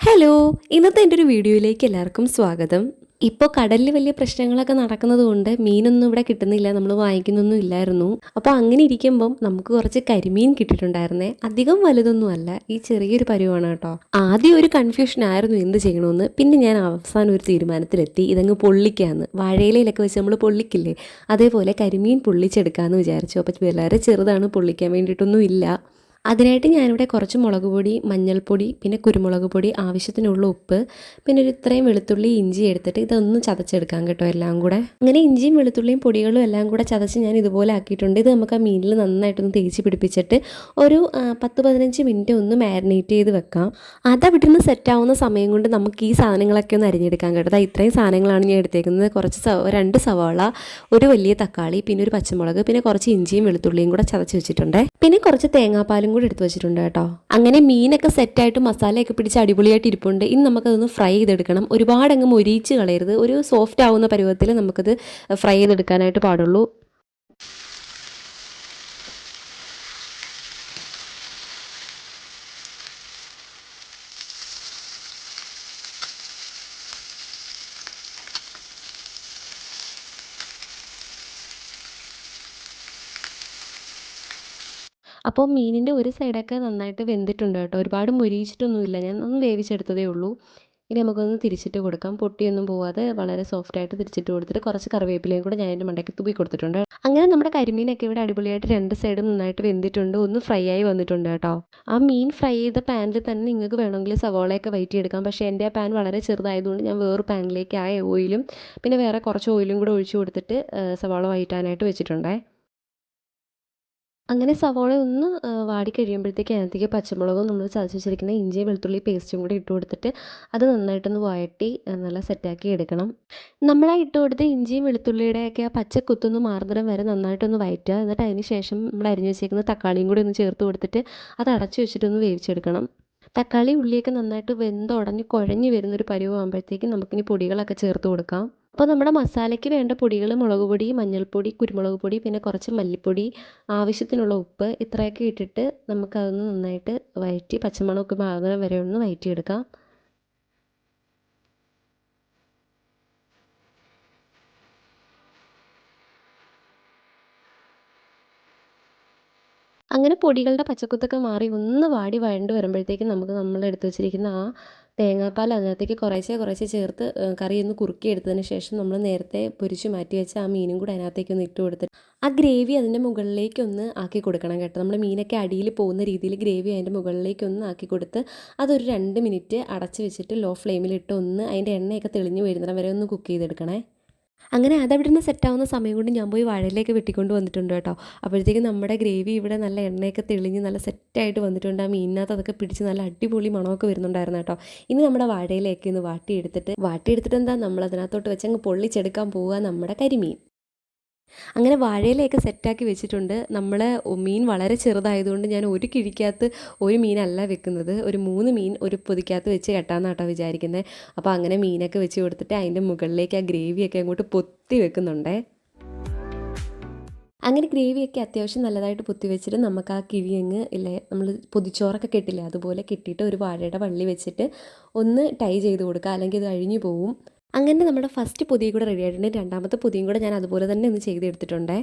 Hello ഇന്നത്തെ എന്റെ ഒരു വീഡിയോയിലേക്ക് എല്ലാവർക്കും സ്വാഗതം. ഇപ്പോൾ കടലിൽ വലിയ പ്രശ്നങ്ങളൊക്കെ നടക്കുന്നത് കൊണ്ട് മീനൊന്നും ഇവിടെ കിട്ടുന്നില്ല നമ്മൾ വാങ്ങിക്കുന്നൊന്നും ഇല്ലായിരുന്നു. അപ്പോൾ അങ്ങനെ ഇരിക്കുമ്പം നമുക്ക് കുറച്ച് കരിമീൻ കിട്ടിയിട്ടുണ്ടായിരുന്നേ. അധികം വലുതൊന്നും അല്ല ഈ ചെറിയൊരു പരുവാണ് കേട്ടോ. ആദ്യം ഒരു കൺഫ്യൂഷൻ ആയിരുന്നു എന്ത് ചെയ്യണമെന്ന് പിന്നെ ഞാൻ അവസാനം ഒരു തീരുമാനത്തിലെത്തി. ഇതങ്ങ് പൊള്ളിക്കാന്ന്. വാഴയിലയിലൊക്കെ വെച്ച് നമ്മൾ പൊള്ളിക്കില്ലേ? അതേപോലെ കരിമീൻ പൊള്ളിച്ചെടുക്കാമെന്ന് വിചാരിച്ചു. അപ്പോൾ വളരെ ചെറുതാണ് പൊള്ളിക്കാൻ വേണ്ടിയിട്ടൊന്നും ഇല്ല. അതിനായിട്ട് ഞാനിവിടെ കുറച്ച് മുളക് പൊടി മഞ്ഞൾപ്പൊടി പിന്നെ കുരുമുളക് പൊടി ആവശ്യത്തിനുള്ള ഉപ്പ് പിന്നെ ഒരു ഇത്രയും വെളുത്തുള്ളി ഇഞ്ചി എടുത്തിട്ട് ഇതൊന്ന് ചതച്ചെടുക്കാം കേട്ടോ എല്ലാം കൂടെ. അങ്ങനെ ഇഞ്ചിയും വെളുത്തുള്ളിയും പൊടികളും എല്ലാം കൂടെ ചതച്ച് ഞാൻ ഇതുപോലെ ആക്കിയിട്ടുണ്ട്. ഇത് നമുക്ക് ആ മീനിൽ നന്നായിട്ടൊന്ന് തേച്ച് പിടിപ്പിച്ചിട്ട് ഒരു പത്ത് പതിനഞ്ച് മിനിറ്റ് ഒന്ന് മാരിനേറ്റ് ചെയ്ത് വെക്കാം. അതവിടെ നിന്ന് സെറ്റ് ആവുന്ന സമയം കൊണ്ട് നമുക്ക് ഈ സാധനങ്ങളൊക്കെ ഒന്ന് അരിഞ്ഞെടുക്കാൻ കേട്ടോ. ഇത്രയും സാധനങ്ങളാണ് ഞാൻ എടുത്തേക്കുന്നത്. കുറച്ച് രണ്ട് സവാള ഒരു വലിയ തക്കാളി പിന്നെ ഒരു പച്ചമുളക് പിന്നെ കുറച്ച് ഇഞ്ചിയും വെളുത്തുള്ളിയും കൂടെ ചതച്ച് വെച്ചിട്ടുണ്ട്. പിന്നെ കുറച്ച് തേങ്ങാപ്പാലും കൂടി എടുത്ത് വെച്ചിട്ടുണ്ട് കേട്ടോ. അങ്ങനെ മീനൊക്കെ സെറ്റായിട്ട് മസാലയൊക്കെ പിടിച്ച് അടിപൊളിയായിട്ട് ഇരിപ്പുണ്ട്. ഇനി നമുക്കതൊന്ന് ഫ്രൈ ചെയ്തെടുക്കണം. ഒരുപാട് അങ്ങ് മൊരിയിച്ച് കളയരുത്. ഒരു സോഫ്റ്റ് ആവുന്ന പരുവത്തിൽ നമുക്കത് ഫ്രൈ ചെയ്തെടുക്കാനായിട്ട് പാടുള്ളൂ. അപ്പോൾ മീനിന്റെ ഒരു സൈഡൊക്കെ നന്നായിട്ട് വെന്തിട്ടുണ്ട് കേട്ടോ. ഒരുപാട് മൊരിയിച്ചിട്ടൊന്നുമില്ല. ഞാൻ ഒന്ന് വേവിച്ചെടുത്തതേ ഉള്ളൂ. ഇനി നമുക്കൊന്ന് തിരിച്ചിട്ട് കൊടുക്കാം. പൊട്ടിയൊന്നും പോവാതെ വളരെ സോഫ്റ്റായിട്ട് തിരിച്ചിട്ട് കൊടുത്തിട്ട് കുറച്ച് കറിവേപ്പിലയും കൂടെ ഞാൻ എന്റെ മണ്ടയ്ക്ക് തൂക്കി കൊടുത്തിട്ടുണ്ട്. അങ്ങനെ നമ്മുടെ കരിമീനൊക്കെ ഇവിടെ അടിപൊളിയായിട്ട് രണ്ട് സൈഡും നന്നായിട്ട് വെന്തിട്ടുണ്ട്. ഒന്ന് ഫ്രൈ ആയി വന്നിട്ടുണ്ട് കേട്ടോ. ആ മീൻ ഫ്രൈ ചെയ്ത പാനിൽ തന്നെ നിങ്ങൾക്ക് വേണമെങ്കിൽ സവോളയൊക്കെ എടുക്കാം പക്ഷേ എന്റെ ആ പാൻ വളരെ ചെറുതായതുകൊണ്ട് ഞാൻ വേറെ പാനിലേക്ക് ആ ഓയിലും പിന്നെ വേറെ കുറച്ച് ഓയിലും കൂടെ ഒഴിച്ചു കൊടുത്തിട്ട് സവോള വയറ്റാനായിട്ട് വെച്ചിട്ടുണ്ടേ. അങ്ങനെ സവാള ഒന്ന് വാടി കഴിയുമ്പോഴത്തേക്ക് അതിനകത്തേക്ക് പച്ചമുളകും നമ്മൾ ചതച്ച് വെച്ചിരിക്കുന്ന ഇഞ്ചി വെളുത്തുള്ളി പേസ്റ്റും കൂടി ഇട്ട് കൊടുത്തിട്ട് അത് നന്നായിട്ടൊന്ന് വഴറ്റി നല്ല സെറ്റാക്കി എടുക്കണം. നമ്മൾ ഇട്ട് കൊടുത്ത ഇഞ്ചിയും വെളുത്തുള്ളിയുടെയൊക്കെ ആ പച്ച കുത്തൊന്ന് വരെ നന്നായിട്ടൊന്ന് വഴറ്റുക. എന്നിട്ട് അതിന് ശേഷം നമ്മൾ അരിഞ്ഞ് വെച്ചേക്കുന്ന തക്കാളിയും കൂടി ഒന്ന് ചേർത്ത് കൊടുത്തിട്ട് അത് അടച്ച് വെച്ചിട്ടൊന്ന് വേവിച്ചെടുക്കണം. തക്കാളി ഉള്ളിയൊക്കെ നന്നായിട്ട് വെന്തുടഞ്ഞ് കുഴഞ്ഞ് വരുന്നൊരു പരുവമാകുമ്പോഴത്തേക്കും നമുക്കിനി പൊടികളൊക്കെ ചേർത്ത് കൊടുക്കാം. അപ്പോൾ നമ്മുടെ മസാലയ്ക്ക് വേണ്ട പൊടികൾ മുളക് പൊടി മഞ്ഞൾപ്പൊടി കുരുമുളക് പൊടി പിന്നെ കുറച്ച് മല്ലിപ്പൊടി ആവശ്യത്തിനുള്ള ഉപ്പ് ഇത്രയൊക്കെ ഇട്ടിട്ട് നമുക്കതൊന്ന് നന്നായിട്ട് വഴറ്റി പച്ചമണമൊക്കെ മാറുന്നത് വരെ ഒന്ന് വഴറ്റിയെടുക്കാം അങ്ങനെ പൊടികളുടെ പച്ചക്കുത്തൊക്കെ മാറി ഒന്ന് വാടി വഴണ്ട് വരുമ്പോഴത്തേക്കും നമുക്ക് നമ്മൾ എടുത്തു വെച്ചിരിക്കുന്ന ആ തേങ്ങാപ്പാൽ അതിനകത്തേക്ക് കുറേശ്ശെ കുറേശ്ശെ ചേർത്ത് കറി ഒന്ന് കുറുക്കി എടുത്തതിന് ശേഷം നമ്മൾ നേരത്തെ പൊരിച്ച് മാറ്റി വെച്ച ആ മീനും കൂടെ അതിനകത്തേക്ക് ഒന്ന് ഇട്ട് കൊടുത്തിട്ട് ആ ഗ്രേവി അതിന്റെ മുകളിലേക്ക് ഒന്ന് ആക്കി കൊടുക്കണം കേട്ടോ. നമ്മൾ മീനൊക്കെ അടിയിൽ പോകുന്ന രീതിയിൽ ഗ്രേവി അതിന്റെ മുകളിലേക്ക് ഒന്ന് ആക്കി കൊടുത്ത് അതൊരു രണ്ട് മിനിറ്റ് അടച്ച് വെച്ചിട്ട് ലോ ഫ്ലെയിമിലിട്ട് ഒന്ന് അതിന്റെ എണ്ണയൊക്കെ തെളിഞ്ഞ് വരുന്നിടം വരെ ഒന്ന് കുക്ക് ചെയ്തെടുക്കണേ. അങ്ങനെ അതവിടെ സെറ്റാവുന്ന സമയം കൊണ്ട് ഞാൻ പോയി വാഴയിലേക്ക് വെട്ടിക്കൊണ്ട് വന്നിട്ടുണ്ട് കേട്ടോ. അപ്പോഴത്തേക്കും നമ്മുടെ ഗ്രേവി ഇവിടെ നല്ല എണ്ണയൊക്കെ തെളിഞ്ഞ് നല്ല സെറ്റായിട്ട് വന്നിട്ടുണ്ട്. ആ മീനിനകത്ത് അതൊക്കെ പിടിച്ച് നല്ല അടിപൊളി മണമൊക്കെ വരുന്നുണ്ടായിരുന്നു കേട്ടോ. ഇനി നമ്മുടെ വാഴയിലേക്ക് ഇന്ന് വാട്ടിയെടുത്തിട്ട് വാട്ടിയെടുത്തിട്ട് എന്താ നമ്മൾ അതിനകത്തോട്ട് വെച്ച് അങ്ങ് പൊള്ളിച്ചെടുക്കാൻ പോവുക നമ്മുടെ കരിമീൻ. അങ്ങനെ വാഴയിലയൊക്കെ സെറ്റാക്കി വെച്ചിട്ടുണ്ട്. നമ്മൾ മീൻ വളരെ ചെറുതായതുകൊണ്ട് ഞാൻ ഒരു കിഴിക്കകത്ത് ഒരു മീനല്ല വെക്കുന്നത്. ഒരു മൂന്ന് മീൻ ഒരു പൊതിക്കകത്ത് വെച്ച് കെട്ടാന്നാട്ടോ കേട്ടോ വിചാരിക്കുന്നത് അപ്പോൾ അങ്ങനെ മീനൊക്കെ വെച്ച് കൊടുത്തിട്ട് അതിന്റെ മുകളിലേക്ക് ആ ഗ്രേവിയൊക്കെ അങ്ങോട്ട് പൊത്തി വെക്കുന്നുണ്ടേ. അങ്ങനെ ഗ്രേവിയൊക്കെ അത്യാവശ്യം നല്ലതായിട്ട് പൊത്തി വെച്ചിട്ട് നമുക്ക് ആ കിഴിയങ്ങ് ഇല്ലേ നമ്മൾ പൊതിച്ചോറൊക്കെ കെട്ടില്ലേ അതുപോലെ കെട്ടിയിട്ട് ഒരു വാഴയുടെ വള്ളി വെച്ചിട്ട് ഒന്ന് ടൈ ചെയ്ത് കൊടുക്കുക അല്ലെങ്കിൽ ഇത് അഴിഞ്ഞു പോവും. അങ്ങനെ നമ്മുടെ ഫസ്റ്റ് പൊതിയും കൂടെ റെഡി ആയിട്ടുണ്ട്. രണ്ടാമത്തെ പൊതിയും കൂടെ ഞാൻ അതുപോലെ തന്നെ ഒന്ന് ചെയ്തെടുത്തിട്ടുണ്ടേ.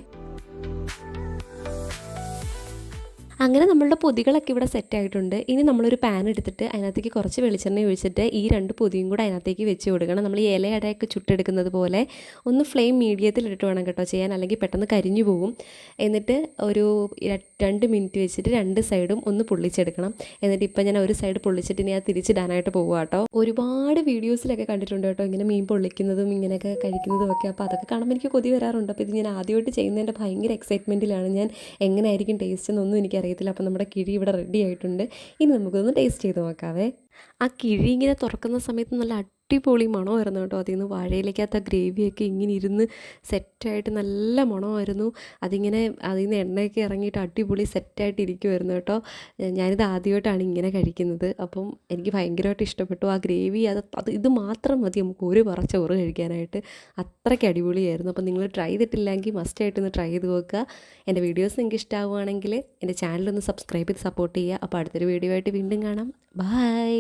അങ്ങനെ നമ്മളുടെ പൊതികളൊക്കെ ഇവിടെ സെറ്റ് ആയിട്ടുണ്ട്. ഇനി നമ്മളൊരു പാൻ എടുത്തിട്ട് അതിനകത്തേക്ക് കുറച്ച് വെളിച്ചെണ്ണ ഒഴിച്ചിട്ട് ഈ രണ്ട് പൊതിയും കൂടെ അതിനകത്തേക്ക് വെച്ച് കൊടുക്കണം. നമ്മൾ ഇലയടയൊക്കെ ചുട്ടെടുക്കുന്നത് പോലെ ഒന്ന് ഫ്ലെയിം മീഡിയത്തിൽ ഇട്ടിട്ട് വേണം കേട്ടോ ചെയ്യാൻ. അല്ലെങ്കിൽ പെട്ടെന്ന് കരിഞ്ഞു പോകും. എന്നിട്ട് ഒരു രണ്ട് മിനിറ്റ് വെച്ചിട്ട് രണ്ട് സൈഡും ഒന്ന് പൊള്ളിച്ചെടുക്കണം. എന്നിട്ട് ഇപ്പം ഞാൻ ഒരു സൈഡ് പൊള്ളിച്ചിട്ട് ഇനി അത് തിരിച്ചിടാനായിട്ട് പോകുക കേട്ടോ. ഒരുപാട് വീഡിയോസിലൊക്കെ കണ്ടിട്ടുണ്ട് കേട്ടോ. ഇങ്ങനെ മീൻ പൊള്ളിക്കുന്നതും ഇങ്ങനെയൊക്കെ കഴിക്കുന്നതും ഒക്കെ. അപ്പോൾ അതൊക്കെ കാണുമ്പോൾ എനിക്ക് കൊതി വരാറുണ്ട്. അപ്പോൾ ഇത് ഞാൻ ആദ്യമായിട്ട് ചെയ്യുന്നതിന്റെ ഭയങ്കര എക്സൈറ്റ്മെന്റിലാണ് ഞാൻ എങ്ങനെയായിരിക്കും ടേസ്റ്റ് എന്നൊന്നും എനിക്കറിയത്തില്ല അപ്പോൾ നമ്മുടെ കിഴി ഇവിടെ റെഡി ആയിട്ടുണ്ട്. ഇനി നമുക്കൊന്ന് ടേസ്റ്റ് ചെയ്ത് നോക്കാവേ. ആ കിഴി ഇങ്ങനെ തുറക്കുന്ന സമയത്ത് നല്ല അടിപൊളി മണമായിരുന്നു കേട്ടോ. അതിൽ നിന്ന് വാഴയിലേക്കകത്ത് ഗ്രേവിയൊക്കെ ഇങ്ങനെ ഇരുന്ന് സെറ്റായിട്ട് നല്ല മണമായിരുന്നു. അതിങ്ങനെ അതിൽ നിന്ന് എണ്ണയൊക്കെ ഇറങ്ങിയിട്ട് അടിപൊളി സെറ്റായിട്ട് ഇരിക്കുമായിരുന്നു കേട്ടോ. ഞാനിത് ആദ്യമായിട്ടാണ് ഇങ്ങനെ കഴിക്കുന്നത്. അപ്പം എനിക്ക് ഭയങ്കരമായിട്ട് ഇഷ്ടപ്പെട്ടു. ആ ഗ്രേവി അത് അത് ഇത് മാത്രം മതി നമുക്ക് ഒരു പറ ചോറ് കഴിക്കാനായിട്ട്. അത്രയ്ക്ക് അടിപൊളിയായിരുന്നു. അപ്പം നിങ്ങൾ ട്രൈ ചെയ്തിട്ടില്ലെങ്കിൽ മസ്റ്റായിട്ട് ഒന്ന് ട്രൈ ചെയ്ത് നോക്കുക. എന്റെ വീഡിയോസ് നിങ്ങൾക്ക് ഇഷ്ടമാവുകയാണെങ്കിൽ എന്റെ ചാനലൊന്ന് സബ്സ്ക്രൈബ് ചെയ്ത് സപ്പോർട്ട് ചെയ്യുക. അപ്പോൾ അടുത്തൊരു വീഡിയോ ആയിട്ട് വീണ്ടും കാണാം. ബൈ.